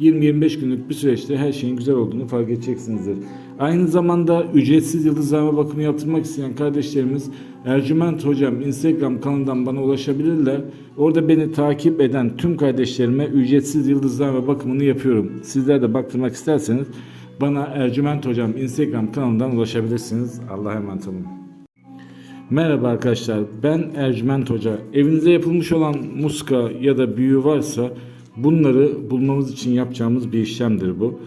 20-25 günlük bir süreçte her şeyin güzel olduğunu fark edeceksinizdir. Aynı zamanda ücretsiz yıldızlama bakımı yaptırmak isteyen kardeşlerimiz Ercüment Hocam Instagram kanalından bana ulaşabilirler. Orada beni takip eden tüm kardeşlerime ücretsiz yıldızlama bakımını yapıyorum. Sizler de baktırmak isterseniz bana Ercüment Hocam Instagram kanalından ulaşabilirsiniz. Allah'a emanet olun. Merhaba arkadaşlar ben Ercüment Hoca. Evinize yapılmış olan muska ya da büyü varsa bunları bulmamız için yapacağımız bir işlemdir bu.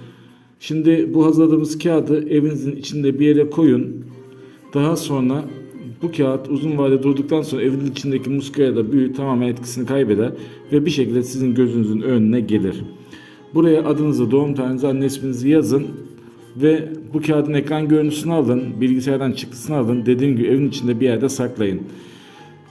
Şimdi bu hazırladığımız kağıdı evinizin içinde bir yere koyun. Daha sonra bu kağıt uzun vade durduktan sonra evin içindeki muska ya da büyü tamamen etkisini kaybeder ve bir şekilde sizin gözünüzün önüne gelir. Buraya adınızı, doğum tarihinizi, anne isminizi yazın ve bu kağıdın ekran görüntüsünü alın, bilgisayardan çıktısını alın. Dediğim gibi evin içinde bir yerde saklayın.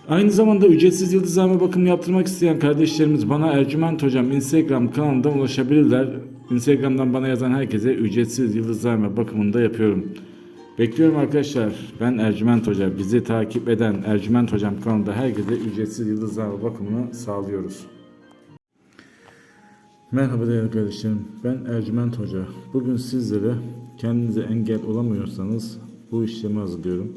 Aynı zamanda ücretsiz yıldızlama bakımı yaptırmak isteyen kardeşlerimiz bana Ercüment Hocam Instagram kanalından ulaşabilirler. Instagram'dan bana yazan herkese ücretsiz yıldızlama bakımını da yapıyorum. Bekliyorum arkadaşlar. Ben Ercüment Hoca. Bizi takip eden Ercüment Hocam kanalında herkese ücretsiz yıldızlama bakımını sağlıyoruz. Merhaba değerli kardeşlerim. Ben Ercüment Hoca. Bugün sizlere kendinize engel olamıyorsanız bu işlemi hazırlıyorum.